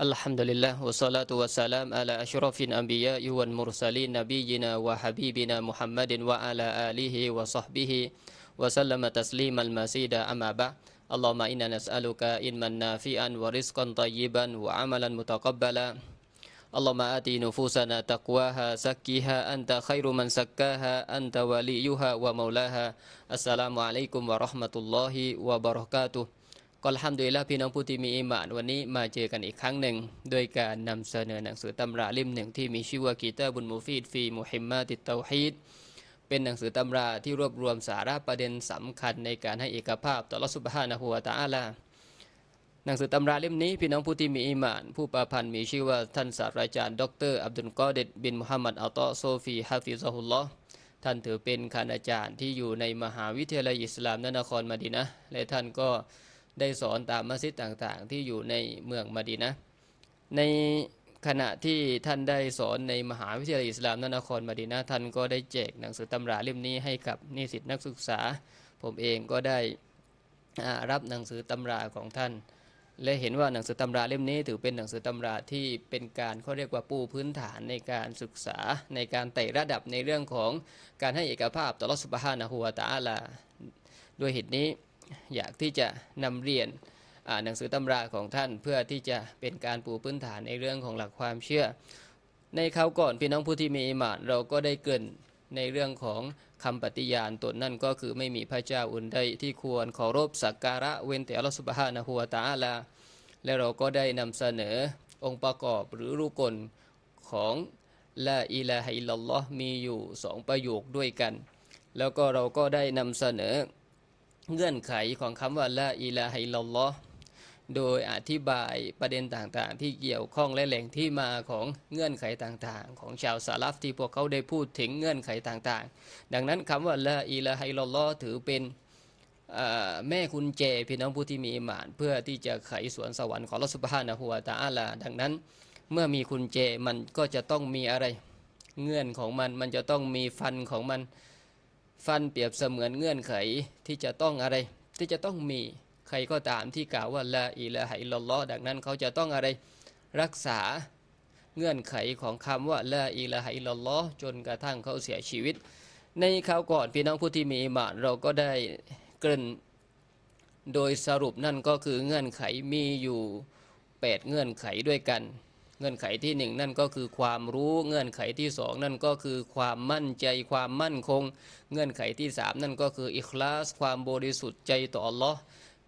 الحمد لله والصلاة والسلام على أشرف الأنبياء والمرسلين نبينا وحبيبنا محمد وعلى آله وصحبه وسلم تسليما مزيدا أما بعد اللهم إنا نسألك علما نافعا ورزقا طيبا وعملا متقبلا اللهم آت نفوسنا تقواها زكها أنت خير من زكاها أنت وليها ومولاها السلام عليكم ورحمة الله وبركاته ก็อัลฮัมดุลิลละห์พี่น้องผู้ที่มีอิมานวันนี้มาเจอกันอีกครั้งหนึ่ง โดยการนำเสนอหนังสือตำราเล่มหนึ่งที่มีชื่อว่ากีตาบุนมูฟีดฟีมุฮิมมาติตเตาฮีดเป็นหนังสือตำราที่รวบรวมสาระประเด็นสำคัญในการให้เอกภาพต่อรัสุบฮานะฮูวตะอาลาหนังสือตำราเล่มนี้พี่น้องผู้ที่มีอิมาน ผู้ประพันธ์มีชื่อว่าท่านศาสตราจารย์ ดรอับดุลกอเดตบินมุฮัมมัดอัลตอโซฟีฮาฟิซฮุลลอฮ์ท่านถือเป็นคณาจารย์ที่อยู่ในมหาวิทยาลัยอิสลามนครมดีนะและท่านก็ ได้สอนตามมัสยิดต่างๆ ที่อยู่ในเมืองมาดีนะ ในขณะที่ท่านได้สอนในมหาวิทยาลัยอิสลามนครมาดีนะท่านก็ได้แจกหนังสือตำราเล่มนี้ให้กับนิสิตนักศึกษา ผมเองก็ได้รับหนังสือตำราของท่าน และเห็นว่าหนังสือตำราเล่มนี้ถือเป็นหนังสือตำราที่เป็นการเขาเรียกว่าปูพื้นฐานในการศึกษาในการไต่ระดับในเรื่องของการให้เอกภาพต่อรัศบฮานะฮูวตาอาลาด้วยเหตุนี้ อยากที่จะนำเรียนหนังสือตำราของท่านเพื่อที่จะเป็นการปูพื้นฐานในเรื่องของหลักความเชื่อ ในคราวก่อนพี่น้องผู้ที่มีอิมานเราก็ได้เกินในเรื่องของคำปฏิญาณตนนั่นก็คือไม่มีพระเจ้าอื่นใดที่ควรเคารพสักการะเว้นแต่อัลลอฮฺสุบฮานะฮูวาตาลา และเราก็ได้นำเสนอองค์ประกอบหรือรูปกลของละอิลาฮิลลอฮ์มีอยู่สองประโยคด้วยกัน แล้วก็เราก็ได้นำเสนอ เงื่อนไขของคำว่าละอิลาฮิลลอฮ์โดยอธิบายประเด็นต่างๆ ที่เกี่ยวข้องและแหล่งที่มาของเงื่อนไขต่างๆ ของชาวซาลฟที่พวกเขาได้พูดถึงเงื่อนไขต่างๆ ดังนั้นคำว่าละอิลาฮิลลอฮ์ถือเป็นแม่คุณเจพี่น้องผู้ที่มีอิมาน เพื่อที่จะไขสวนสวรรค์ของลอสุบฮานะฮัวตาอาลา ดังนั้นเมื่อมีคุณเจมันก็จะต้องมีอะไร เงื่อนของมันมันจะต้องมีฟันของมัน ฟันเปรียบเสมือนเงื่อนไขที่จะต้องอะไร ที่จะต้องมีใครก็ตามที่กล่าวว่าละอิละฮิลลอฮ์ดังนั้นเขาจะต้องอะไรรักษาเงื่อนไขของคำว่าละอิละฮิลลอฮ์จนกระทั่งเขาเสียชีวิต ในคราวก่อนพี่น้องผู้ที่มีอิมานเราก็ได้เกริ่นโดยสรุปนั่นก็คือเงื่อนไขมีอยู่ 8 เงื่อนไขด้วยกัน เงื่อนไขที่หนึ่งนั่นก็คือความรู้เงื่อนไขที่สองนั่นก็คือความมั่นใจความมั่นคง เงื่อนไขที่สามนั่นก็คืออิคลาส ความบริสุทธิ์ใจต่ออัลลอฮ์